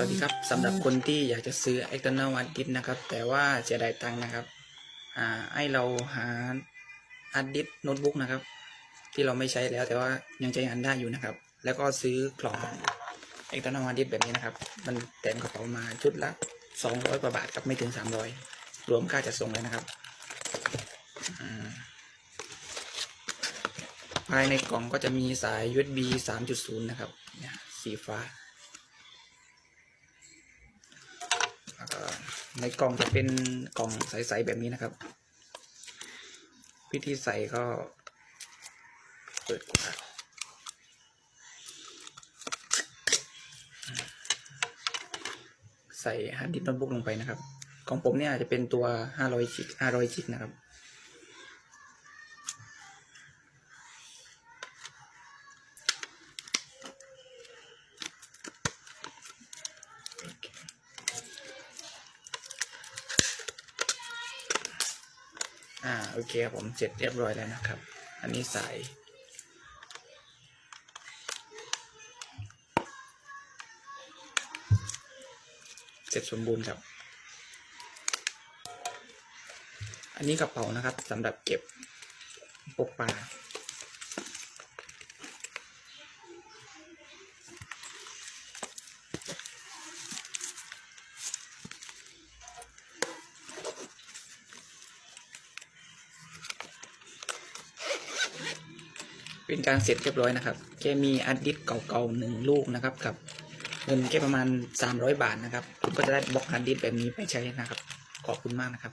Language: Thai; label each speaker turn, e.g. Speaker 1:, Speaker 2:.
Speaker 1: วัสดีครับสำหรับคนที่อยากจะซื้อ external hard disk นะครับ แต่ว่าเสียดายตังค์นะครับอ่าให้เราหา hard disk โน้ตบุ๊กนะครับ ที่เราไม่ใช้แล้วแต่ว่ายังใช้งานได้อยู่นะครับ แล้วก็ซื้อกล่อง external hard disk แบบนี้นะครับ มันแถมกระเป๋ามาชุดละ200กว่าบาทครับไม่ถึง 300 รวมค่าจัดส่งเลยนะครับภายในกล่องก็จะมีสาย USB 3.0 นะครับ สีฟ้า แล้วก็ ในกล่องจะเป็นกล่องใสๆแบบนี้นะครับ วิธีใส่ก็เปิดฝาใส่ฮาร์ดดิสก์โน้ตบุ๊กลงไปนะครับ ของผมเนี่ยจะเป็นตัว 500 จิก500 จิกนะครับ อ่าโอเคครับผมเสร็จเรียบร้อยแล้วนะครับ อันนี้สายเสร็จสมบูรณ์ครับ อันนี้กระเป๋านะครับสำหรับเก็บปกปลา เป็นการเสร็จเรียบร้อยนะครับ แกมีอัดดิสเก่าๆหนึ่งลูกนะครับกับเงินแค่ประมาณ 300 บาทนะครับ คุณก็จะได้บล็อกอัดดิสแบบนี้ไปใช้นะครับ ขอบคุณมากนะครับ